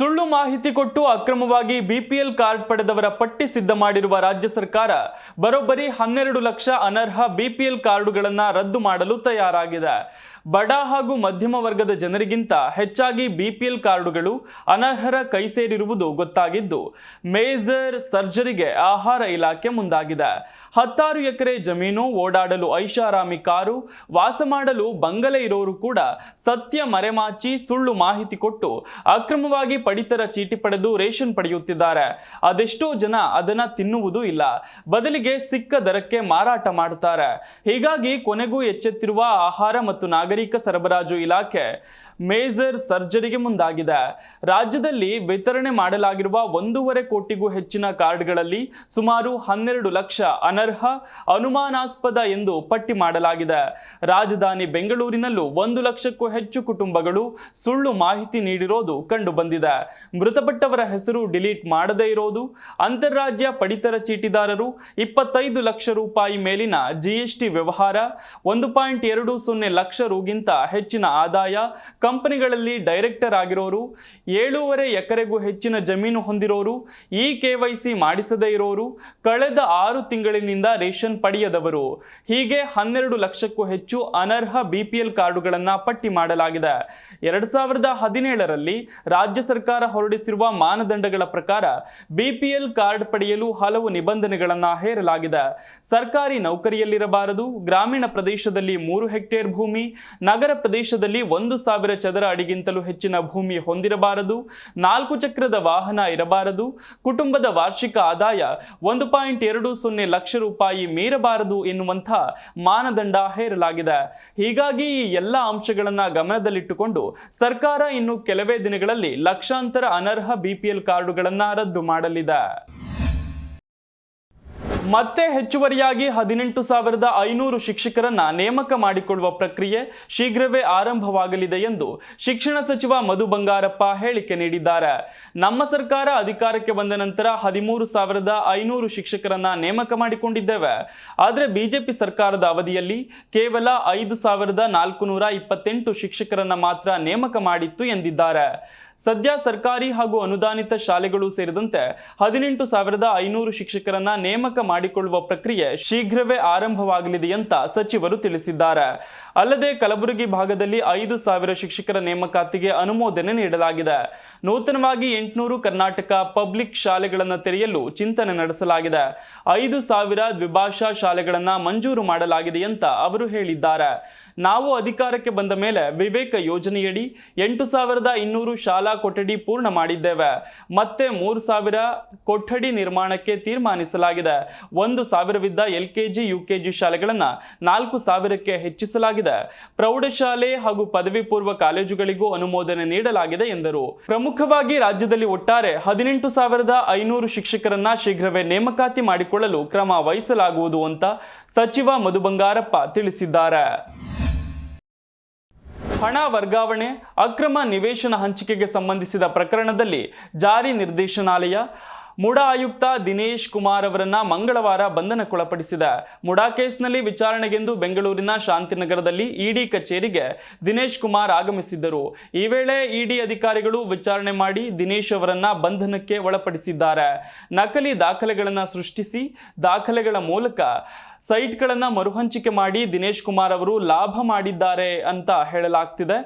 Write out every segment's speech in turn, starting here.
ಸುಳ್ಳು ಮಾಹಿತಿ ಕೊಟ್ಟು ಅಕ್ರಮವಾಗಿ ಬಿಪಿಎಲ್ ಕಾರ್ಡ್ ಪಡೆದವರ ಪಟ್ಟಿ ಸಿದ್ಧ ಮಾಡಿರುವ ರಾಜ್ಯ ಸರ್ಕಾರ, ಬರೋಬ್ಬರಿ ಹನ್ನೆರಡು ಲಕ್ಷ ಅನರ್ಹ ಬಿಪಿಎಲ್ ಕಾರ್ಡುಗಳನ್ನು ರದ್ದು ಮಾಡಲು ತಯಾರಾಗಿದೆ. ಬಡ ಹಾಗೂ ಮಧ್ಯಮ ವರ್ಗದ ಜನರಿಗಿಂತ ಹೆಚ್ಚಾಗಿ ಬಿಪಿಎಲ್ ಕಾರ್ಡುಗಳು ಅನರ್ಹರ ಕೈ ಸೇರಿರುವುದು ಗೊತ್ತಾಗಿದ್ದು, ಮೇಜರ್ ಸರ್ಜರಿಗೆ ಆಹಾರ ಇಲಾಖೆ ಮುಂದಾಗಿದೆ. ಹತ್ತಾರು ಎಕರೆ ಜಮೀನು, ಓಡಾಡಲು ಐಷಾರಾಮಿ ಕಾರು, ವಾಸ ಮಾಡಲು ಬಂಗಲೆ ಇರೋರು ಕೂಡ ಸತ್ಯ ಮರೆಮಾಚಿ ಸುಳ್ಳು ಮಾಹಿತಿ ಕೊಟ್ಟು ಅಕ್ರಮವಾಗಿ ಪಡಿತರ ಚೀಟಿ ಪಡೆದು ರೇಷನ್ ಪಡೆಯುತ್ತಿದ್ದಾರೆ. ಅದೆಷ್ಟೋ ಜನ ಅದನ್ನ ತಿನ್ನುವುದೂ ಇಲ್ಲ. ಬದಲಿಗೆ ಸಿಕ್ಕ ದರಕ್ಕೆ ಮಾರಾಟ ಮಾಡುತ್ತಾರೆ. ಹೀಗಾಗಿ ಕೊನೆಗೂ ಎಚ್ಚೆತ್ತಿರುವ ಆಹಾರ ಮತ್ತು ನಾಗರಿಕ ಸರಬರಾಜು ಇಲಾಖೆ ಮೇಜರ್ ಸರ್ಜರಿಗೆ ಮುಂದಾಗಿದೆ. ರಾಜ್ಯದಲ್ಲಿ ವಿತರಣೆ ಮಾಡಲಾಗಿರುವ ಒಂದೂವರೆ ಕೋಟಿಗೂ ಹೆಚ್ಚಿನ ಕಾರ್ಡ್ಗಳಲ್ಲಿ ಸುಮಾರು ಹನ್ನೆರಡು ಲಕ್ಷ ಅನರ್ಹ, ಅನುಮಾನಾಸ್ಪದ ಎಂದು ಪಟ್ಟಿ ಮಾಡಲಾಗಿದೆ. ರಾಜಧಾನಿ ಬೆಂಗಳೂರಿನಲ್ಲೂ ಒಂದು ಲಕ್ಷಕ್ಕೂ ಹೆಚ್ಚು ಕುಟುಂಬಗಳು ಸುಳ್ಳು ಮಾಹಿತಿ ನೀಡಿರೋದು ಕಂಡು ಬಂದಿದೆ ಮೃತಪಟ್ಟವರ ಹೆಸರು ಡಿಲೀಟ್ ಮಾಡದೇ ಇರೋದು, ಅಂತಾರಾಜ್ಯ ಪಡಿತರ ಚೀಟಿದಾರರು ಇಪ್ಪತ್ತೈದು ಲಕ್ಷ ರೂಪಾಯಿ ಮೇಲಿನ ಜಿಎಸ್ಟಿ ವ್ಯವಹಾರ, ಒಂದು ಪಾಯಿಂಟ್ ಎರಡು ಸೊನ್ನೆ ಲಕ್ಷ ರೂಗಿಂತ ಹೆಚ್ಚಿನ ಆದಾಯ, ಕಂಪನಿಗಳಲ್ಲಿ ಡೈರೆಕ್ಟರ್ ಆಗಿರೋರು, ಏಳೂವರೆ ಎಕರೆಗೂ ಹೆಚ್ಚಿನ ಜಮೀನು ಹೊಂದಿರೋರು ಇ ಕೆವೈಸಿ ಮಾಡಿಸದೇ ಇರೋರು, ಕಳೆದ ಆರು ತಿಂಗಳಿನಿಂದ ರೇಷನ್ ಪಡೆಯದವರು. ಹೀಗೆ ಹನ್ನೆರಡು ಲಕ್ಷಕ್ಕೂ ಹೆಚ್ಚು ಅನರ್ಹ ಬಿಪಿಎಲ್ ಕಾರ್ಡುಗಳನ್ನು ಪಟ್ಟಿ ಮಾಡಲಾಗಿದೆ. ಎರಡ್ ಸಾವಿರದ ಹದಿನೇಳರಲ್ಲಿ ರಾಜ್ಯ ಸರ್ಕಾರ ಹೊರಡಿಸಿರುವ ಮಾನದಂಡಗಳ ಪ್ರಕಾರ ಬಿಪಿಎಲ್ ಕಾರ್ಡ್ ಪಡೆಯಲು ಹಲವು ನಿಬಂಧನೆಗಳನ್ನು ಹೇರಲಾಗಿದೆ. ಸರ್ಕಾರಿ ನೌಕರಿಯಲ್ಲಿರಬಾರದು. ಗ್ರಾಮೀಣ ಪ್ರದೇಶದಲ್ಲಿ ಮೂರು ಹೆಕ್ಟೇರ್ ಭೂಮಿ, ನಗರ ಪ್ರದೇಶದಲ್ಲಿ ಒಂದು ಸಾವಿರ ಚದರ ಅಡಿಗಿಂತಲೂ ಹೆಚ್ಚಿನ ಭೂಮಿ ಹೊಂದಿರಬಾರದು. ನಾಲ್ಕು ಚಕ್ರದ ವಾಹನ ಇರಬಾರದು. ಕುಟುಂಬದ ವಾರ್ಷಿಕ ಆದಾಯ ಒಂದು ಪಾಯಿಂಟ್ ಎರಡು ಸೊನ್ನೆ ಲಕ್ಷ ರೂಪಾಯಿ ಮೀರಬಾರದು ಎನ್ನುವಂಥ ಮಾನದಂಡ ಹೇರಲಾಗಿದೆ. ಹೀಗಾಗಿ ಈ ಎಲ್ಲ ಅಂಶಗಳನ್ನು ಗಮನದಲ್ಲಿಟ್ಟುಕೊಂಡು ಸರ್ಕಾರ ಇನ್ನು ಕೆಲವೇ ದಿನಗಳಲ್ಲಿ ಲಕ್ಷಾಂತರ ಅನರ್ಹ ಬಿಪಿಎಲ್ ಕಾರ್ಡುಗಳನ್ನು ರದ್ದು ಮಾಡಲಿದೆ. ಮತ್ತೆ ಹೆಚ್ಚುವರಿಯಾಗಿ ಹದಿನೆಂಟು ಸಾವಿರದ ಐನೂರು ಶಿಕ್ಷಕರನ್ನ ನೇಮಕ ಮಾಡಿಕೊಳ್ಳುವ ಪ್ರಕ್ರಿಯೆ ಶೀಘ್ರವೇ ಆರಂಭವಾಗಲಿದೆ ಎಂದು ಶಿಕ್ಷಣ ಸಚಿವ ಮಧು ಬಂಗಾರಪ್ಪ ಹೇಳಿಕೆ ನೀಡಿದ್ದಾರೆ. ನಮ್ಮ ಸರ್ಕಾರ ಅಧಿಕಾರಕ್ಕೆ ಬಂದ ನಂತರ ಹದಿಮೂರು ಸಾವಿರದ ಐನೂರು ಶಿಕ್ಷಕರನ್ನ ನೇಮಕ ಮಾಡಿಕೊಂಡಿದ್ದೇವೆ. ಆದರೆ ಬಿಜೆಪಿ ಸರ್ಕಾರದ ಅವಧಿಯಲ್ಲಿ ಕೇವಲ ಐದು ಸಾವಿರದ ನಾಲ್ಕು ನೂರ ಇಪ್ಪತ್ತೆಂಟು ಶಿಕ್ಷಕರನ್ನ ಮಾತ್ರ ನೇಮಕ ಮಾಡಿತ್ತು ಎಂದಿದ್ದಾರೆ. ಸದ್ಯ ಸರ್ಕಾರಿ ಹಾಗೂ ಅನುದಾನಿತ ಶಾಲೆಗಳು ಸೇರಿದಂತೆ ಹದಿನೆಂಟು ಸಾವಿರದ ಐನೂರು ಶಿಕ್ಷಕರನ್ನ ನೇಮಕ ಮಾಡಿಕೊಳ್ಳುವ ಪ್ರಕ್ರಿಯೆ ಶೀಘ್ರವೇ ಆರಂಭವಾಗಲಿದೆ ಅಂತ ಸಚಿವರು ತಿಳಿಸಿದ್ದಾರೆ. ಅಲ್ಲದೆ ಕಲಬುರಗಿ ಭಾಗದಲ್ಲಿ ಐದು ಸಾವಿರ ಶಿಕ್ಷಕರ ನೇಮಕಾತಿಗೆ ಅನುಮೋದನೆ ನೀಡಲಾಗಿದೆ. ನೂತನವಾಗಿ ಎಂಟುನೂರು ಕರ್ನಾಟಕ ಪಬ್ಲಿಕ್ ಶಾಲೆಗಳನ್ನು ತೆರೆಯಲು ಚಿಂತನೆ ನಡೆಸಲಾಗಿದೆ. ಐದು ಸಾವಿರ ದ್ವಿಭಾಷಾ ಶಾಲೆಗಳನ್ನು ಮಂಜೂರು ಮಾಡಲಾಗಿದೆ ಅಂತ ಅವರು ಹೇಳಿದ್ದಾರೆ. ನಾವು ಅಧಿಕಾರಕ್ಕೆ ಬಂದ ಮೇಲೆ ವಿವೇಕ ಯೋಜನೆಯಡಿ ಎಂಟು ಸಾವಿರದ ಇನ್ನೂರು ಶಾಲಾ ಕೊಠಡಿ ಪೂರ್ಣ ಮಾಡಿದ್ದೇವೆ. ಮತ್ತೆ ಮೂರು ಸಾವಿರ ಕೊಠಡಿ ನಿರ್ಮಾಣಕ್ಕೆ ತೀರ್ಮಾನಿಸಲಾಗಿದೆ. ಒಂದು ಸಾವಿರವಿದ್ದ L K G, U K G ಶಾಲೆಗಳನ್ನು ನಾಲ್ಕು ಸಾವಿರಕ್ಕೆ ಹೆಚ್ಚಿಸಲಾಗಿದೆ. ಪ್ರೌಢಶಾಲೆ ಹಾಗೂ ಪದವಿ ಪೂರ್ವ ಕಾಲೇಜುಗಳಿಗೂ ಅನುಮೋದನೆ ನೀಡಲಾಗಿದೆ ಎಂದರು. ಪ್ರಮುಖವಾಗಿ ರಾಜ್ಯದಲ್ಲಿ ಒಟ್ಟಾರೆ ಹದಿನೆಂಟು ಸಾವಿರದ ಐನೂರು ಶಿಕ್ಷಕರನ್ನ ಶೀಘ್ರವೇ ನೇಮಕಾತಿ ಮಾಡಿಕೊಳ್ಳಲು ಕ್ರಮ ವಹಿಸಲಾಗುವುದು ಅಂತ ಸಚಿವ ಮಧು ಬಂಗಾರಪ್ಪ ತಿಳಿಸಿದ್ದಾರೆ. ಹಣ ವರ್ಗಾವಣೆ, ಅಕ್ರಮ ನಿವೇಶನ ಹಂಚಿಕೆಗೆ ಸಂಬಂಧಿಸಿದ ಪ್ರಕರಣದಲ್ಲಿ ಜಾರಿ ನಿರ್ದೇಶನಾಲಯ ಮುಡಾ ಆಯುಕ್ತ ದಿನೇಶ್ ಕುಮಾರ್ ಅವರನ್ನ ಮಂಗಳವಾರ ಬಂಧನಕ್ಕೊಳಪಡಿಸಿದೆ. ಮುಡಾ ಕೇಸ್ನಲ್ಲಿ ವಿಚಾರಣೆಗೆಂದು ಬೆಂಗಳೂರಿನ ಶಾಂತಿನಗರದಲ್ಲಿ ಇಡಿ ಕಚೇರಿಗೆ ದಿನೇಶ್ ಕುಮಾರ್ ಆಗಮಿಸಿದ್ದರು. ಈ ವೇಳೆ ಇಡಿ ಅಧಿಕಾರಿಗಳು ವಿಚಾರಣೆ ಮಾಡಿ ದಿನೇಶ್ ಅವರನ್ನ ಬಂಧನಕ್ಕೆ ಒಳಪಡಿಸಿದ್ದಾರೆ. ನಕಲಿ ದಾಖಲೆಗಳನ್ನು ಸೃಷ್ಟಿಸಿ ದಾಖಲೆಗಳ ಮೂಲಕ ಸೈಟ್ಗಳನ್ನು ಮರುಹಂಚಿಕೆ ಮಾಡಿ ದಿನೇಶ್ ಕುಮಾರ್ ಅವರು ಲಾಭ ಮಾಡಿದ್ದಾರೆ ಅಂತ ಹೇಳಲಾಗ್ತಿದೆ.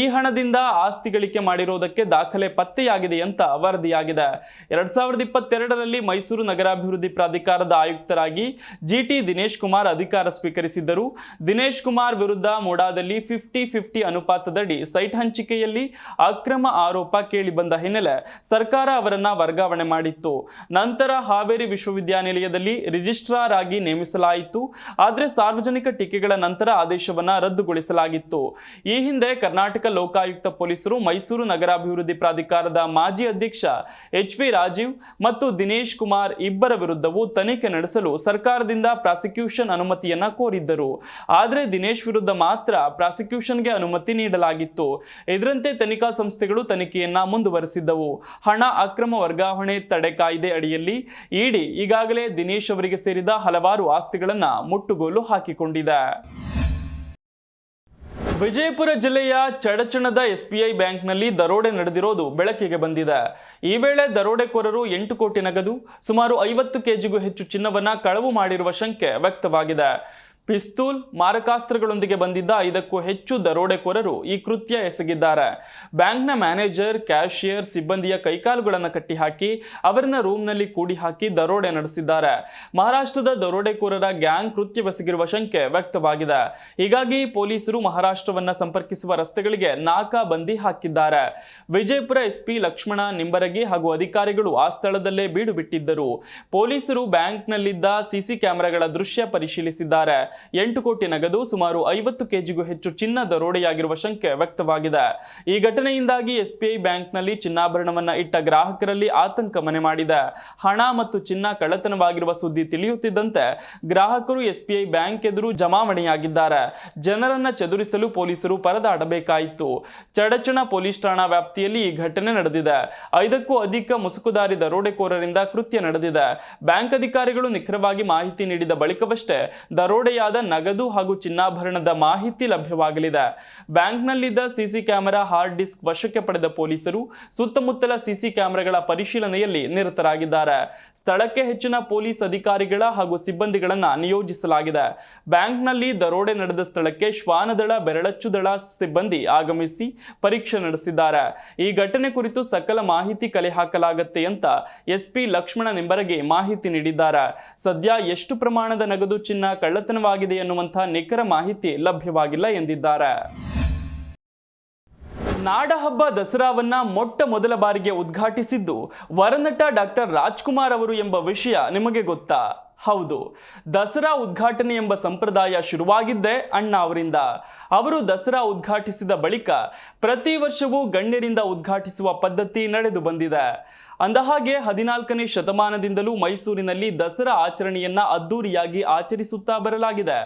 ಈ ಹಣದಿಂದ ಆಸ್ತಿ ಗಳಿಕೆ ಮಾಡಿರೋದಕ್ಕೆ ದಾಖಲೆ ಪತ್ತೆಯಾಗಿದೆ ಅಂತ ವರದಿಯಾಗಿದೆ. ಎರಡ್ ಸಾವಿರದ ಇಪ್ಪತ್ತೆರಡರಲ್ಲಿ ಮೈಸೂರು ನಗರಾಭಿವೃದ್ಧಿ ಪ್ರಾಧಿಕಾರದ ಆಯುಕ್ತರಾಗಿ ಜಿಟಿ ದಿನೇಶ್ ಕುಮಾರ್ ಅಧಿಕಾರ ಸ್ವೀಕರಿಸಿದ್ದರು. ದಿನೇಶ್ ಕುಮಾರ್ ವಿರುದ್ಧ ಮೋಡಾದಲ್ಲಿ ಫಿಫ್ಟಿ ಫಿಫ್ಟಿ ಅನುಪಾತದಡಿ ಸೈಟ್ ಹಂಚಿಕೆಯಲ್ಲಿ ಅಕ್ರಮ ಆರೋಪ ಕೇಳಿಬಂದ ಹಿನ್ನೆಲೆ ಸರ್ಕಾರ ಅವರನ್ನ ವರ್ಗಾವಣೆ ಮಾಡಿತ್ತು. ನಂತರ ಹಾವೇರಿ ವಿಶ್ವವಿದ್ಯಾನಿಲಯದಲ್ಲಿ ರಿಜಿಸ್ಟ್ರಾರ್ ಆಗಿ ನೇಮಿಸಲಾಯಿತು. ನೀಡಲಾಯಿತು ಆದರೆ ಸಾರ್ವಜನಿಕ ಟೀಕೆಗಳ ನಂತರ ಆದೇಶವನ್ನ ರದ್ದುಗೊಳಿಸಲಾಗಿತ್ತು. ಈ ಹಿಂದೆ ಕರ್ನಾಟಕ ಲೋಕಾಯುಕ್ತ ಪೊಲೀಸರು ಮೈಸೂರು ನಗರಾಭಿವೃದ್ಧಿ ಪ್ರಾಧಿಕಾರದ ಮಾಜಿ ಅಧ್ಯಕ್ಷ ಎಚ್ ವಿ ರಾಜೀವ್ ಮತ್ತು ದಿನೇಶ್ ಕುಮಾರ್ ಇಬ್ಬರ ವಿರುದ್ಧವೂ ತನಿಖೆ ನಡೆಸಲು ಸರ್ಕಾರದಿಂದ ಪ್ರಾಸಿಕ್ಯೂಷನ್ ಅನುಮತಿಯನ್ನ ಕೋರಿದ್ದರು. ಆದರೆ ದಿನೇಶ್ ವಿರುದ್ಧ ಮಾತ್ರ ಪ್ರಾಸಿಕ್ಯೂಷನ್ಗೆ ಅನುಮತಿ ನೀಡಲಾಗಿತ್ತು. ಇದರಂತೆ ತನಿಖಾ ಸಂಸ್ಥೆಗಳು ತನಿಖೆಯನ್ನ ಮುಂದುವರೆಸಿದ್ದವು. ಹಣ ಅಕ್ರಮ ವರ್ಗಾವಣೆ ತಡೆ ಕಾಯ್ದೆ ಅಡಿಯಲ್ಲಿ ಇಡಿ ಈಗಾಗಲೇ ದಿನೇಶ್ ಅವರಿಗೆ ಸೇರಿದ ಹಲವಾರು ಆಸ್ತಿಗಳನ್ನ ಮುಟ್ಟುಗೋಲು ಹಾಕಿಕೊಂಡಿದೆ. ವಿಜಯಪುರ ಜಿಲ್ಲೆಯ ಚಡಚಣದ ಎಸ್ಬಿಐ ಬ್ಯಾಂಕ್ನಲ್ಲಿ ದರೋಡೆ ನಡೆದಿರೋದು ಬೆಳಕಿಗೆ ಬಂದಿದೆ. ಈ ವೇಳೆ ದರೋಡೆಕೋರರು ಎಂಟು ಕೋಟಿ ನಗದು, ಸುಮಾರು ಐವತ್ತು ಕೆಜಿಗೂ ಹೆಚ್ಚು ಚಿನ್ನವನ್ನ ಕಳವು ಮಾಡಿರುವ ಶಂಕೆ ವ್ಯಕ್ತವಾಗಿದೆ. ಪಿಸ್ತೂಲ್ ಮಾರಕಾಸ್ತ್ರಗಳೊಂದಿಗೆ ಬಂದಿದ್ದ ಐದಕ್ಕೂ ಹೆಚ್ಚು ದರೋಡೆಕೋರರು ಈ ಕೃತ್ಯ ಎಸಗಿದ್ದಾರೆ. ಬ್ಯಾಂಕ್ನ ಮ್ಯಾನೇಜರ್, ಕ್ಯಾಶಿಯರ್ ಸಿಬ್ಬಂದಿಯ ಕೈಕಾಲುಗಳನ್ನು ಕಟ್ಟಿಹಾಕಿ ಅವರನ್ನ ರೂಮ್ನಲ್ಲಿ ಕೂಡಿ ಹಾಕಿ ದರೋಡೆ ನಡೆಸಿದ್ದಾರೆ. ಮಹಾರಾಷ್ಟ್ರದ ದರೋಡೆಕೋರರ ಗ್ಯಾಂಗ್ ಕೃತ್ಯವೆಸಗಿರುವ ಶಂಕೆ ವ್ಯಕ್ತವಾಗಿದೆ. ಹೀಗಾಗಿ ಪೊಲೀಸರು ಮಹಾರಾಷ್ಟ್ರವನ್ನ ಸಂಪರ್ಕಿಸುವ ರಸ್ತೆಗಳಿಗೆ ನಾಕಾ ಬಂದಿ ಹಾಕಿದ್ದಾರೆ. ವಿಜಯಪುರ ಎಸ್ಪಿ ಲಕ್ಷ್ಮಣ ನಿಂಬರಗಿ ಹಾಗೂ ಅಧಿಕಾರಿಗಳು ಆ ಸ್ಥಳದಲ್ಲೇ ಬೀಡು ಬಿಟ್ಟಿದ್ದರು ಪೊಲೀಸರು ಬ್ಯಾಂಕ್ನಲ್ಲಿದ್ದ ಸಿಸಿ ಕ್ಯಾಮೆರಾಗಳ ದೃಶ್ಯ ಪರಿಶೀಲಿಸಿದ್ದಾರೆ. ಎಂಟು ಕೋಟಿ ನಗದು ಸುಮಾರು ಐವತ್ತು ಕೆಜಿಗೂ ಹೆಚ್ಚು ಚಿನ್ನ ದರೋಡೆಯಾಗಿರುವ ಶಂಕೆ ವ್ಯಕ್ತವಾಗಿದೆ. ಈ ಘಟನೆಯಿಂದಾಗಿ ಎಸ್ಬಿಐ ಬ್ಯಾಂಕ್ನಲ್ಲಿ ಚಿನ್ನಾಭರಣವನ್ನ ಇಟ್ಟ ಗ್ರಾಹಕರಲ್ಲಿ ಆತಂಕ ಮನೆ ಮಾಡಿದೆ. ಹಣ ಮತ್ತು ಚಿನ್ನ ಕಳ್ಳತನವಾಗಿರುವ ಸುದ್ದಿ ತಿಳಿಯುತ್ತಿದ್ದಂತೆ ಗ್ರಾಹಕರು ಎಸ್ಬಿಐ ಬ್ಯಾಂಕ್ ಎದುರು ಜಮಾವಣೆಯಾಗಿದ್ದಾರೆ. ಜನರನ್ನ ಚದುರಿಸಲು ಪೊಲೀಸರು ಪರದಾಡಬೇಕಾಯಿತು. ಚಡಚಣ ಪೊಲೀಸ್ ಠಾಣಾ ವ್ಯಾಪ್ತಿಯಲ್ಲಿ ಈ ಘಟನೆ ನಡೆದಿದೆ. ಐದಕ್ಕೂ ಅಧಿಕ ಮುಸುಕುದಾರಿ ದರೋಡೆಕೋರರಿಂದ ಕೃತ್ಯ ನಡೆದಿದೆ. ಬ್ಯಾಂಕ್ ಅಧಿಕಾರಿಗಳು ನಿಖರವಾಗಿ ಮಾಹಿತಿ ನೀಡಿದ ಬಳಿಕವಷ್ಟೇ ದರೋಡೆಯಾದ ನಗದು ಹಾಗೂ ಚಿನ್ನಾಭರಣದ ಮಾಹಿತಿ ಲಭ್ಯವಾಗಲಿದೆ. ಬ್ಯಾಂಕ್ನಲ್ಲಿದ್ದ ಸಿಸಿ ಕ್ಯಾಮೆರಾ ಹಾರ್ಡ್ ಡಿಸ್ಕ್ ವಶಕ್ಕೆ ಪಡೆದ ಪೊಲೀಸರು ಸುತ್ತಮುತ್ತಲ ಸಿಸಿ ಕ್ಯಾಮೆರಾಗಳ ಪರಿಶೀಲನೆಯಲ್ಲಿ ನಿರತರಾಗಿದ್ದಾರೆ. ಸ್ಥಳಕ್ಕೆ ಹೆಚ್ಚಿನ ಪೊಲೀಸ್ ಅಧಿಕಾರಿಗಳ ಹಾಗೂ ಸಿಬ್ಬಂದಿಗಳನ್ನು ನಿಯೋಜಿಸಲಾಗಿದೆ. ಬ್ಯಾಂಕ್ನಲ್ಲಿ ದರೋಡೆ ನಡೆದ ಸ್ಥಳಕ್ಕೆ ಶ್ವಾನದಳ, ಬೆರಳಚ್ಚುದಳ ಸಿಬ್ಬಂದಿ ಆಗಮಿಸಿ ಪರೀಕ್ಷೆ ನಡೆಸಿದ್ದಾರೆ. ಈ ಘಟನೆ ಕುರಿತು ಸಕಲ ಮಾಹಿತಿ ಕಲೆ ಹಾಕಲಾಗತ್ತೆ ಅಂತ ಎಸ್ಪಿ ಲಕ್ಷ್ಮಣ ನಿಂಬರಗೆ ಮಾಹಿತಿ ನೀಡಿದ್ದಾರೆ. ಸದ್ಯ ಎಷ್ಟು ಪ್ರಮಾಣದ ನಗದು ಚಿನ್ನ ಕಳ್ಳತನವಾಗಿದೆ ಎನ್ನುವಂತಹ ನಿಖರ ಮಾಹಿತಿ ಲಭ್ಯವಾಗಿಲ್ಲ ಎಂದಿದ್ದಾರೆ. ನಾಡಹಬ್ಬ ದಸರಾವನ್ನ ಮೊಟ್ಟ ಮೊದಲ ಬಾರಿಗೆ ಉದ್ಘಾಟಿಸಿದ್ದು ವರನಟ ಡಾಕ್ಟರ್ ರಾಜ್ಕುಮಾರ್ ಅವರು ಎಂಬ ವಿಷಯ ನಿಮಗೆ ಗೊತ್ತಾ? ಹೌದು, ದಸರಾ ಉದ್ಘಾಟನೆ ಎಂಬ ಸಂಪ್ರದಾಯ ಶುರುವಾಗಿದ್ದೇ ಅಣ್ಣ ಅವರಿಂದ. ಅವರು ದಸರಾ ಉದ್ಘಾಟಿಸಿದ ಬಳಿಕ ಪ್ರತಿ ವರ್ಷವೂ ಗಣ್ಯರಿಂದ ಉದ್ಘಾಟಿಸುವ ಪದ್ಧತಿ ನಡೆದು ಬಂದಿದೆ. ಅಂದಹಾಗೆ ಹದಿನಾಲ್ಕನೇ ಶತಮಾನದಿಂದಲೂ ಮೈಸೂರಿನಲ್ಲಿ ದಸರಾ ಆಚರಣೆಯನ್ನ ಅದ್ದೂರಿಯಾಗಿ ಆಚರಿಸುತ್ತಾ ಬರಲಾಗಿದೆ.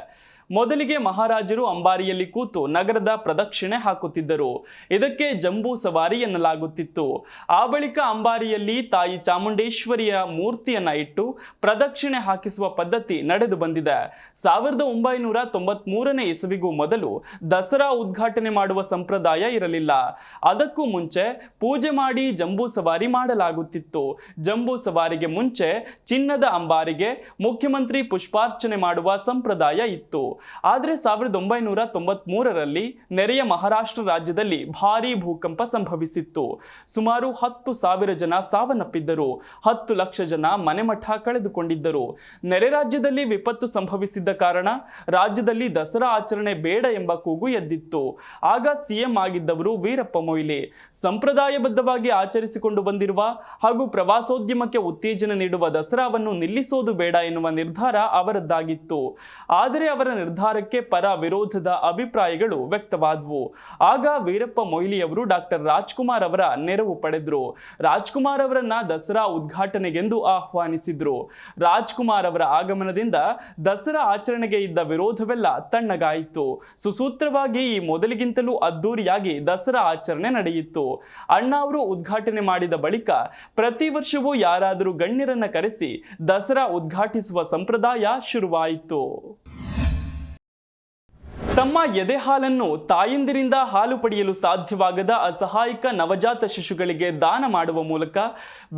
ಮೊದಲಿಗೆ ಮಹಾರಾಜರು ಅಂಬಾರಿಯಲ್ಲಿ ಕೂತು ನಗರದ ಪ್ರದಕ್ಷಿಣೆ ಹಾಕುತ್ತಿದ್ದರು. ಇದಕ್ಕೆ ಜಂಬೂ ಸವಾರಿ ಎನ್ನಲಾಗುತ್ತಿತ್ತು. ಆ ಬಳಿಕ ಅಂಬಾರಿಯಲ್ಲಿ ತಾಯಿ ಚಾಮುಂಡೇಶ್ವರಿಯ ಮೂರ್ತಿಯನ್ನ ಇಟ್ಟು ಪ್ರದಕ್ಷಿಣೆ ಹಾಕಿಸುವ ಪದ್ಧತಿ ನಡೆದು ಬಂದಿದೆ. ಸಾವಿರದ ಒಂಬೈನೂರ ತೊಂಬತ್ಮೂರನೇ ಇಸವಿಗೂ ಮೊದಲು ದಸರಾ ಉದ್ಘಾಟನೆ ಮಾಡುವ ಸಂಪ್ರದಾಯ ಇರಲಿಲ್ಲ. ಅದಕ್ಕೂ ಮುಂಚೆ ಪೂಜೆ ಮಾಡಿ ಜಂಬೂ ಸವಾರಿ ಮಾಡಲಾಗುತ್ತಿತ್ತು. ಜಂಬೂ ಸವಾರಿಗೆ ಮುಂಚೆ ಚಿನ್ನದ ಅಂಬಾರಿಗೆ ಮುಖ್ಯಮಂತ್ರಿ ಪುಷ್ಪಾರ್ಚನೆ ಮಾಡುವ ಸಂಪ್ರದಾಯ ಇತ್ತು. ಆದರೆ ಸಾವಿರದ ಒಂಬೈನೂರ ತೊಂಬತ್ಮೂರರಲ್ಲಿ ನೆರೆಯ ಮಹಾರಾಷ್ಟ್ರ ರಾಜ್ಯದಲ್ಲಿ ಭಾರೀ ಭೂಕಂಪ ಸಂಭವಿಸಿತ್ತು. ಸುಮಾರು ಹತ್ತು ಸಾವಿರ ಜನ ಸಾವನ್ನಪ್ಪಿದ್ದರು. ಹತ್ತು ಲಕ್ಷ ಜನ ಮನೆಮಠ ಕಳೆದುಕೊಂಡಿದ್ದರು. ನೆರೆ ರಾಜ್ಯದಲ್ಲಿ ವಿಪತ್ತು ಸಂಭವಿಸಿದ್ದ ಕಾರಣ ರಾಜ್ಯದಲ್ಲಿ ದಸರಾ ಆಚರಣೆ ಬೇಡ ಎಂಬ ಕೂಗು ಎದ್ದಿತ್ತು. ಆಗ ಸಿಎಂ ಆಗಿದ್ದವರು ವೀರಪ್ಪ ಮೊಯ್ಲಿ. ಸಂಪ್ರದಾಯಬದ್ಧವಾಗಿ ಆಚರಿಸಿಕೊಂಡು ಬಂದಿರುವ ಹಾಗೂ ಪ್ರವಾಸೋದ್ಯಮಕ್ಕೆ ಉತ್ತೇಜನ ನೀಡುವ ದಸರಾವನ್ನು ನಿಲ್ಲಿಸೋದು ಬೇಡ ಎನ್ನುವ ನಿರ್ಧಾರ ಅವರದ್ದಾಗಿತ್ತು. ಆದರೆ ಅವರ ನಿರ್ಧಾರಕ್ಕೆ ಪರ ವಿರೋಧದ ಅಭಿಪ್ರಾಯಗಳು ವ್ಯಕ್ತವಾದವು. ಆಗ ವೀರಪ್ಪ ಮೊಯ್ಲಿ ಅವರು ಡಾಕ್ಟರ್ ರಾಜ್ಕುಮಾರ್ ಅವರ ನೆರವು ಪಡೆದ್ರು. ರಾಜ್ಕುಮಾರ್ ಅವರನ್ನ ದಸರಾ ಉದ್ಘಾಟನೆಗೆಂದು ಆಹ್ವಾನಿಸಿದ್ರು. ರಾಜ್ಕುಮಾರ್ ಅವರ ಆಗಮನದಿಂದ ದಸರಾ ಆಚರಣೆಗೆ ಇದ್ದ ವಿರೋಧವೆಲ್ಲ ತಣ್ಣಗಾಯಿತು. ಸುಸೂತ್ರವಾಗಿ ಈ ಮೊದಲಿಗಿಂತಲೂ ಅದ್ದೂರಿಯಾಗಿ ದಸರಾ ಆಚರಣೆ ನಡೆಯಿತು. ಅಣ್ಣ ಅವರು ಉದ್ಘಾಟನೆ ಮಾಡಿದ ಬಳಿಕ ಪ್ರತಿ ವರ್ಷವೂ ಯಾರಾದರೂ ಗಣ್ಯರನ್ನ ಕರೆಸಿ ದಸರಾ ಉದ್ಘಾಟಿಸುವ ಸಂಪ್ರದಾಯ ಶುರುವಾಯಿತು. ತಮ್ಮ ಎದೆ ಹಾಲನ್ನು ತಾಯಂದಿರಿಂದ ಹಾಲು ಪಡೆಯಲು ಸಾಧ್ಯವಾಗದ ಅಸಹಾಯಕ ನವಜಾತ ಶಿಶುಗಳಿಗೆ ದಾನ ಮಾಡುವ ಮೂಲಕ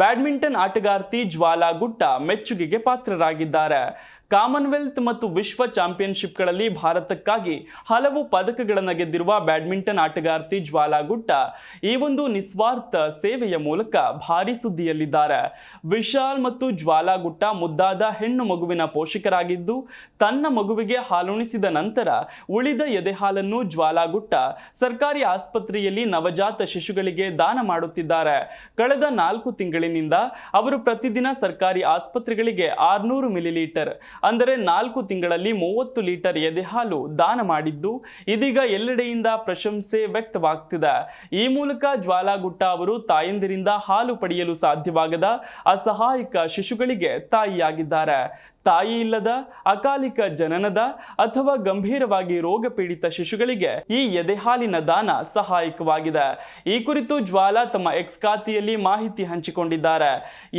ಬ್ಯಾಡ್ಮಿಂಟನ್ ಆಟಗಾರ್ತಿ ಜ್ವಾಲಾ ಗುಟ್ಟ ಮೆಚ್ಚುಗೆಗೆ ಪಾತ್ರರಾಗಿದ್ದಾರೆ. ಕಾಮನ್ವೆಲ್ತ್ ಮತ್ತು ವಿಶ್ವ ಚಾಂಪಿಯನ್ಶಿಪ್ಗಳಲ್ಲಿ ಭಾರತಕ್ಕಾಗಿ ಹಲವು ಪದಕಗಳನ್ನು ಗೆದ್ದಿರುವ ಬ್ಯಾಡ್ಮಿಂಟನ್ ಆಟಗಾರ್ತಿ ಜ್ವಾಲಾ ಗುಟ್ಟ ಈ ಒಂದು ನಿಸ್ವಾರ್ಥ ಸೇವೆಯ ಮೂಲಕ ಭಾರಿ ಸುದ್ದಿಯಲ್ಲಿದ್ದಾರೆ. ವಿಶಾಲ್ ಮತ್ತು ಜ್ವಾಲಾ ಗುಟ್ಟ ಮುದ್ದಾದ ಹೆಣ್ಣು ಮಗುವಿನ ಪೋಷಕರಾಗಿದ್ದು, ತನ್ನ ಮಗುವಿಗೆ ಹಾಲುಣಿಸಿದ ನಂತರ ಉಳಿದ ಎದೆಹಾಲನ್ನು ಜ್ವಾಲಾ ಗುಟ್ಟ ಸರ್ಕಾರಿ ಆಸ್ಪತ್ರೆಯಲ್ಲಿ ನವಜಾತ ಶಿಶುಗಳಿಗೆ ದಾನ ಮಾಡುತ್ತಿದ್ದಾರೆ. ಕಳೆದ ನಾಲ್ಕು ತಿಂಗಳಿನಿಂದ ಅವರು ಪ್ರತಿದಿನ ಸರ್ಕಾರಿ ಆಸ್ಪತ್ರೆಗಳಿಗೆ ಆರ್ನೂರು ಮಿಲಿಲೀಟರ್ ಅಂದರೆ ನಾಲ್ಕು ತಿಂಗಳಲ್ಲಿ ಮೂವತ್ತು ಲೀಟರ್ ಎದೆ ಹಾಲು ದಾನ ಮಾಡಿದ್ದು ಇದೀಗ ಎಲ್ಲೆಡೆಯಿಂದ ಪ್ರಶಂಸೆ ವ್ಯಕ್ತವಾಗ್ತಿದೆ. ಈ ಮೂಲಕ ಜ್ವಾಲಾಗುಟ್ಟ ಅವರು ತಾಯಂದಿರಿಂದ ಹಾಲು ಪಡೆಯಲು ಸಾಧ್ಯವಾಗದ ಅಸಹಾಯಕ ಶಿಶುಗಳಿಗೆ ತಾಯಿಯಾಗಿದ್ದಾರೆ. ತಾಯಿ ಇಲ್ಲದ ಅಕಾಲಿಕ ಜನನದ ಅಥವಾ ಗಂಭೀರವಾಗಿ ರೋಗ ಪೀಡಿತ ಶಿಶುಗಳಿಗೆ ಈ ಎದೆಹಾಲಿನ ದಾನ ಸಹಾಯಕವಾಗಿದೆ. ಈ ಕುರಿತು ಜ್ವಾಲಾ ತಮ್ಮ ಎಕ್ಸ್ ಖಾತೆಯಲ್ಲಿ ಮಾಹಿತಿ ಹಂಚಿಕೊಂಡಿದ್ದಾರೆ.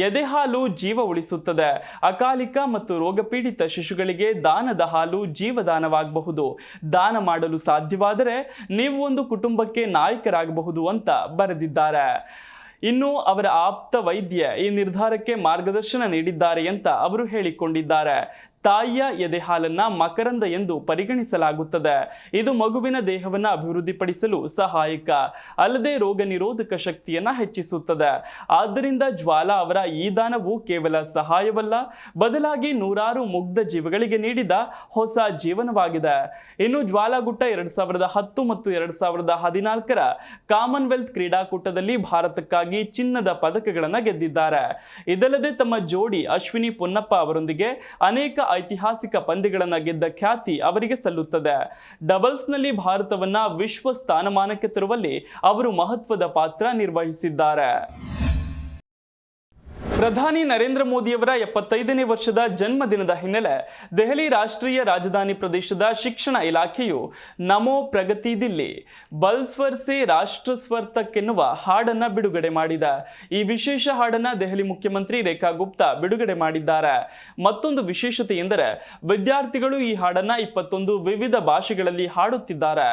ಎದೆಹಾಲು ಜೀವ ಉಳಿಸುತ್ತದೆ. ಅಕಾಲಿಕ ಮತ್ತು ರೋಗ ಪೀಡಿತ ಶಿಶುಗಳಿಗೆ ದಾನದ ಹಾಲು ಜೀವದಾನವಾಗಬಹುದು. ದಾನ ಮಾಡಲು ಸಾಧ್ಯವಾದರೆ ನೀವು ಒಂದು ಕುಟುಂಬಕ್ಕೆ ನಾಯಕರಾಗಬಹುದು ಅಂತ ಬರೆದಿದ್ದಾರೆ. ಇನ್ನು ಅವರ ಆಪ್ತ ವೈದ್ಯ ಈ ನಿರ್ಧಾರಕ್ಕೆ ಮಾರ್ಗದರ್ಶನ ನೀಡಿದ್ದಾರೆ ಅಂತ ಅವರು ಹೇಳಿಕೊಂಡಿದ್ದಾರೆ. ತಾಯಿಯ ಎದೆಹಾಲನ್ನು ಮಕರಂದ ಎಂದು ಪರಿಗಣಿಸಲಾಗುತ್ತದೆ. ಇದು ಮಗುವಿನ ದೇಹವನ್ನ ಅಭಿವೃದ್ಧಿಪಡಿಸಲು ಸಹಾಯಕ. ಅಲ್ಲದೆ ರೋಗ ನಿರೋಧಕ ಶಕ್ತಿಯನ್ನ ಹೆಚ್ಚಿಸುತ್ತದೆ. ಆದ್ದರಿಂದ ಜ್ವಾಲಾ ಅವರ ಈ ದಾನವು ಕೇವಲ ಸಹಾಯವಲ್ಲ, ಬದಲಾಗಿ ನೂರಾರು ಮುಗ್ಧ ಜೀವಗಳಿಗೆ ನೀಡಿದ ಹೊಸ ಜೀವನವಾಗಿದೆ. ಇನ್ನು ಜ್ವಾಲಾಗುಟ್ಟ ಎರಡ್ ಸಾವಿರದ ಹತ್ತು ಮತ್ತು ಎರಡ್ ಸಾವಿರದ ಹದಿನಾಲ್ಕರ ಕಾಮನ್ವೆಲ್ತ್ ಕ್ರೀಡಾಕೂಟದಲ್ಲಿ ಭಾರತಕ್ಕಾಗಿ ಚಿನ್ನದ ಪದಕಗಳನ್ನು ಗೆದ್ದಿದ್ದಾರೆ. ಇದಲ್ಲದೆ ತಮ್ಮ ಜೋಡಿ ಅಶ್ವಿನಿ ಪೊನ್ನಪ್ಪ ಅವರೊಂದಿಗೆ ಅನೇಕ ಐತಿಹಾಸಿಕ ಪಂದ್ಯಗಳನ್ನು ಗೆದ್ದ ಖ್ಯಾತಿ ಅವರಿಗೆ ಸಲ್ಲುತ್ತದೆ. ಡಬಲ್ಸ್ನಲ್ಲಿ ಭಾರತವನ್ನು ವಿಶ್ವ ಸ್ಥಾನಮಾನಕ್ಕೆ ತರುವಲ್ಲಿ ಅವರು ಮಹತ್ವದ ಪಾತ್ರ ನಿರ್ವಹಿಸಿದ್ದಾರೆ. ಪ್ರಧಾನಿ ನರೇಂದ್ರ ಮೋದಿಯವರ ಎಪ್ಪತ್ತೈದನೇ ವರ್ಷದ ಜನ್ಮದಿನದ ಹಿನ್ನೆಲೆ ದೆಹಲಿ ರಾಷ್ಟ್ರೀಯ ರಾಜಧಾನಿ ಪ್ರದೇಶದ ಶಿಕ್ಷಣ ಇಲಾಖೆಯು ನಮೋ ಪ್ರಗತಿ ದಿಲ್ಲಿ ಬಲ್ಸ್ವರ್ಸೆ ರಾಷ್ಟ್ರ ಸ್ವರ್ತಕ್ಕೆನ್ನುವ ಹಾಡನ್ನು ಬಿಡುಗಡೆ ಮಾಡಿದೆ. ಈ ವಿಶೇಷ ಹಾಡನ್ನು ದೆಹಲಿ ಮುಖ್ಯಮಂತ್ರಿ ರೇಖಾ ಗುಪ್ತಾ ಬಿಡುಗಡೆ ಮಾಡಿದ್ದಾರೆ. ಮತ್ತೊಂದು ವಿಶೇಷತೆ ಎಂದರೆ ವಿದ್ಯಾರ್ಥಿಗಳು ಈ ಹಾಡನ್ನು ಇಪ್ಪತ್ತೊಂದು ವಿವಿಧ ಭಾಷೆಗಳಲ್ಲಿ ಹಾಡುತ್ತಿದ್ದಾರೆ.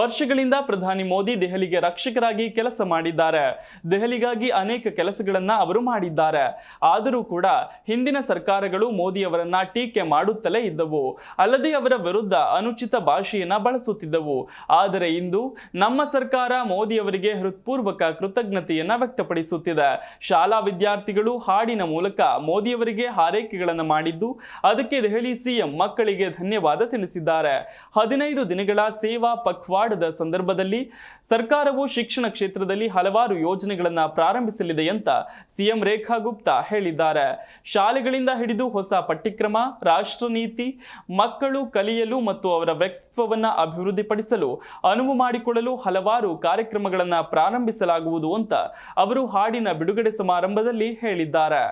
ವರ್ಷಗಳಿಂದ ಪ್ರಧಾನಿ ಮೋದಿ ದೆಹಲಿಗೆ ರಕ್ಷಕರಾಗಿ ಕೆಲಸ ಮಾಡಿದ್ದಾರೆ. ದೆಹಲಿಗಾಗಿ ಅನೇಕ ಕೆಲಸಗಳನ್ನು ಅವರು ಮಾಡಿದ್ದಾರೆ. ಆದರೂ ಕೂಡ ಹಿಂದಿನ ಸರ್ಕಾರಗಳು ಮೋದಿ ಅವರನ್ನ ಟೀಕೆ ಮಾಡುತ್ತಲೇ ಇದ್ದವು. ಅಲ್ಲದೆ ಅವರ ವಿರುದ್ಧ ಅನುಚಿತ ಭಾಷೆಯನ್ನ ಬಳಸುತ್ತಿದ್ದವು. ಆದರೆ ಇಂದು ನಮ್ಮ ಸರ್ಕಾರ ಮೋದಿ ಅವರಿಗೆ ಹೃತ್ಪೂರ್ವಕ ಕೃತಜ್ಞತೆಯನ್ನ ವ್ಯಕ್ತಪಡಿಸುತ್ತಿದೆ. ಶಾಲಾ ವಿದ್ಯಾರ್ಥಿಗಳು ಹಾಡಿನ ಮೂಲಕ ಮೋದಿಯವರಿಗೆ ಹಾರೈಕೆಗಳನ್ನು ಮಾಡಿದ್ದು, ಅದಕ್ಕೆ ದೆಹಲಿ ಸಿಎಂ ಮಕ್ಕಳಿಗೆ ಧನ್ಯವಾದ ತಿಳಿಸಿದ್ದಾರೆ. ಹದಿನೈದು ದಿನಗಳ ಸೇವಾ ಪಖ್ವಾಡದ ಸಂದರ್ಭದಲ್ಲಿ ಸರ್ಕಾರವು ಶಿಕ್ಷಣ ಕ್ಷೇತ್ರದಲ್ಲಿ ಹಲವಾರು ಯೋಜನೆಗಳನ್ನು ಪ್ರಾರಂಭಿಸಲಿದೆ ಅಂತ ಸಿಎಂ ರೇಖಾ ಗುಪ್ತಾ ಹೇಳಿದ್ದಾರೆ. ಶಾಲೆಗಳಿಂದ ಹಿಡಿದು ಹೊಸ ಪಠ್ಯಕ್ರಮ ರಾಷ್ಟ್ರ ನೀತಿ ಮಕ್ಕಳು ಕಲಿಯಲು ಮತ್ತು ಅವರ ವ್ಯಕ್ತಿತ್ವವನ್ನು ಅಭಿವೃದ್ಧಿಪಡಿಸಲು ಅನುವು ಮಾಡಿಕೊಡಲು ಹಲವಾರು ಕಾರ್ಯಕ್ರಮಗಳನ್ನು ಪ್ರಾರಂಭಿಸಲಾಗುವುದು ಅಂತ ಅವರು ಹಾಡಿನ ಬಿಡುಗಡೆ ಸಮಾರಂಭದಲ್ಲಿ ಹೇಳಿದ್ದಾರೆ.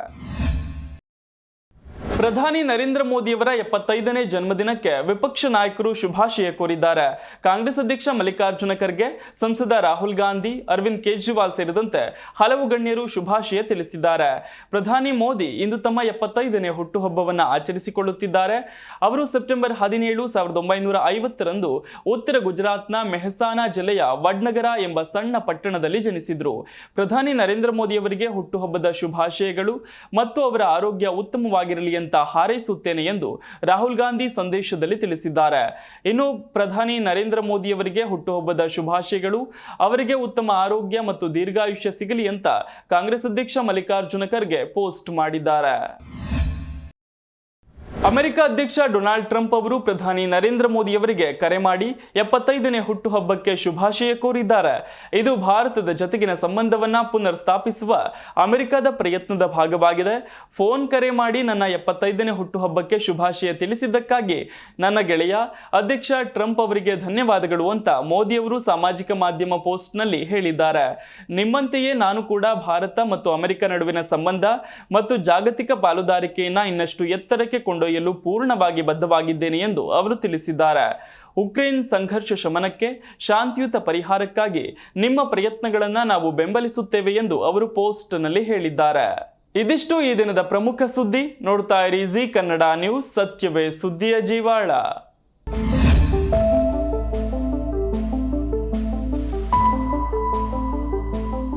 ಪ್ರಧಾನಿ ನರೇಂದ್ರ ಮೋದಿಯವರ ಎಪ್ಪತ್ತೈದನೇ ಜನ್ಮದಿನಕ್ಕೆ ವಿಪಕ್ಷ ನಾಯಕರು ಶುಭಾಶಯ ಕೋರಿದ್ದಾರೆ. ಕಾಂಗ್ರೆಸ್ ಅಧ್ಯಕ್ಷ ಮಲ್ಲಿಕಾರ್ಜುನ ಖರ್ಗೆ, ಸಂಸದ ರಾಹುಲ್ ಗಾಂಧಿ, ಅರವಿಂದ್ ಕೇಜ್ರಿವಾಲ್ ಸೇರಿದಂತೆ ಹಲವು ಗಣ್ಯರು ಶುಭಾಶಯ ತಿಳಿಸಿದ್ದಾರೆ. ಪ್ರಧಾನಿ ಮೋದಿ ಇಂದು ತಮ್ಮ ಎಪ್ಪತ್ತೈದನೇ ಹುಟ್ಟುಹಬ್ಬವನ್ನು ಆಚರಿಸಿಕೊಳ್ಳುತ್ತಿದ್ದಾರೆ. ಅವರು ಸೆಪ್ಟೆಂಬರ್ ಹದಿನೇಳು, ಸಾವಿರದ ಒಂಬೈನೂರ ಐವತ್ತರಂದು ಉತ್ತರ ಗುಜರಾತ್ನ ಮೆಹಸಾನಾ ಜಿಲ್ಲೆಯ ವಡ್ನಗರ ಎಂಬ ಸಣ್ಣ ಪಟ್ಟಣದಲ್ಲಿ ಜನಿಸಿದರು. ಪ್ರಧಾನಿ ನರೇಂದ್ರ ಮೋದಿಯವರಿಗೆ ಹುಟ್ಟುಹಬ್ಬದ ಶುಭಾಶಯಗಳು ಮತ್ತು ಅವರ ಆರೋಗ್ಯ ಉತ್ತಮವಾಗಿರಲಿ ಅಂತ ಹಾರೈಸುತ್ತೇನೆ ಎಂದು ರಾಹುಲ್ ಗಾಂಧಿ ಸಂದೇಶದಲ್ಲಿ ತಿಳಿಸಿದ್ದಾರೆ. ಇನ್ನು ಪ್ರಧಾನಿ ನರೇಂದ್ರ ಮೋದಿಯವರಿಗೆ ಹುಟ್ಟುಹಬ್ಬದ ಶುಭಾಶಯಗಳು. ಅವರಿಗೆ ಉತ್ತಮ ಆರೋಗ್ಯ ಮತ್ತು ದೀರ್ಘಾಯುಷ್ಯ ಸಿಗಲಿ ಅಂತ ಕಾಂಗ್ರೆಸ್ ಅಧ್ಯಕ್ಷ ಮಲ್ಲಿಕಾರ್ಜುನ ಖರ್ಗೆ ಪೋಸ್ಟ್ ಮಾಡಿದ್ದಾರೆ. ಅಮೆರಿಕ ಅಧ್ಯಕ್ಷ ಡೊನಾಲ್ಡ್ ಟ್ರಂಪ್ ಅವರು ಪ್ರಧಾನಿ ನರೇಂದ್ರ ಮೋದಿಯವರಿಗೆ ಕರೆ ಮಾಡಿ ಎಪ್ಪತ್ತೈದನೇ ಹುಟ್ಟುಹಬ್ಬಕ್ಕೆ ಶುಭಾಶಯ ಕೋರಿದ್ದಾರೆ. ಇದು ಭಾರತದ ಜತೆಗಿನ ಸಂಬಂಧವನ್ನ ಪುನರ್ ಸ್ಥಾಪಿಸುವ ಅಮೆರಿಕದ ಪ್ರಯತ್ನದ ಭಾಗವಾಗಿದೆ. ಫೋನ್ ಕರೆ ಮಾಡಿ ನನ್ನ ಎಪ್ಪತ್ತೈದನೇ ಹುಟ್ಟುಹಬ್ಬಕ್ಕೆ ಶುಭಾಶಯ ತಿಳಿಸಿದ್ದಕ್ಕಾಗಿ ನನ್ನ ಗೆಳೆಯ, ಅಧ್ಯಕ್ಷ ಟ್ರಂಪ್ ಅವರಿಗೆ ಧನ್ಯವಾದಗಳು ಅಂತ ಮೋದಿಯವರು ಸಾಮಾಜಿಕ ಮಾಧ್ಯಮ ಪೋಸ್ಟ್ನಲ್ಲಿ ಹೇಳಿದ್ದಾರೆ. ನಿಮ್ಮಂತೆಯೇ ನಾನು ಕೂಡ ಭಾರತ ಮತ್ತು ಅಮೆರಿಕ ನಡುವಿನ ಸಂಬಂಧ ಮತ್ತು ಜಾಗತಿಕ ಪಾಲುದಾರಿಕೆಯನ್ನ ಇನ್ನಷ್ಟು ಎತ್ತರಕ್ಕೆ ಕೊಂಡೊಯ್ಯಲು ಪೂರ್ಣವಾಗಿ ಬದ್ಧವಾಗಿದ್ದೇನೆ ಎಂದು ಅವರು ತಿಳಿಸಿದ್ದಾರೆ. ಉಕ್ರೇನ್ ಸಂಘರ್ಷ ಶಮನಕ್ಕೆ ಶಾಂತಿಯುತ ಪರಿಹಾರಕ್ಕಾಗಿ ನಿಮ್ಮ ಪ್ರಯತ್ನಗಳನ್ನು ನಾವು ಬೆಂಬಲಿಸುತ್ತೇವೆ ಎಂದು ಅವರು ಪೋಸ್ಟ್ನಲ್ಲಿ ಹೇಳಿದ್ದಾರೆ. ಇದಿಷ್ಟು ಈ ದಿನದ ಪ್ರಮುಖ ಸುದ್ದಿ. ನೋಡ್ತಾ ಇರಿ ಜಿ ಕನ್ನಡ ನ್ಯೂಸ್, ಸತ್ಯವೇ ಸುದ್ದಿಯ ಜೀವಾಳ.